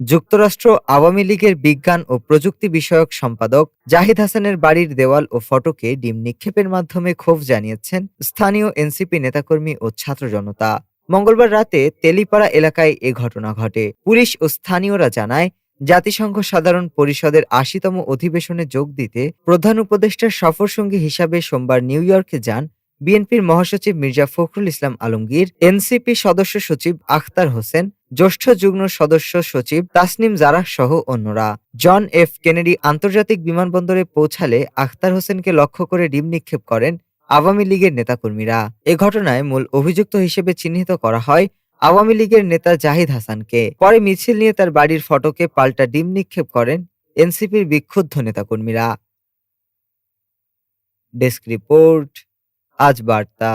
যুক্তরাষ্ট্র আওয়ামী লীগের বিজ্ঞান ও প্রযুক্তি বিষয়ক সম্পাদক জাহিদ হাসানের বাড়ির দেওয়াল ও ফটকে ডিম নিক্ষেপের মাধ্যমে ক্ষোভ জানিয়েছেন স্থানীয় এনসিপি নেতাকর্মী ও ছাত্র জনতা। মঙ্গলবার রাতে তেলিপাড়া এলাকায় এ ঘটনা ঘটে। পুলিশ ও স্থানীয়রা জানায়, জাতিসংঘ সাধারণ পরিষদের আশিতম অধিবেশনে যোগ দিতে প্রধান উপদেষ্টার সফরসঙ্গী হিসাবে সোমবার নিউ ইয়র্কে যান বিএনপির মহাসচিব মির্জা ফখরুল ইসলাম আলমগীর, এনসিপি সদস্য সচিব আখতার হোসেন জ্যেষ্ঠ যুগ্ম সদস্য সচিব তাসনিম জারাহ সহ অন্যরা। জন এফ কেনেডি আন্তর্জাতিক বিমানবন্দরে পৌঁছালে আখতার হোসেনকে লক্ষ্য করে ডিম নিক্ষেপ করেন আওয়ামী লীগের নেতাকর্মীরা। এ ঘটনায় মূল অভিযুক্ত হিসেবে চিহ্নিত করা হয় আওয়ামী লীগের নেতা জাহিদ হাসানকে। পরে মিছিল নিয়ে তার বাড়ির ফটকে পাল্টা ডিম নিক্ষেপ করেন এনসিপির বিক্ষুব্ধ নেতাকর্মীরা। ডেস্ক রিপোর্ট, আজ বার্তা।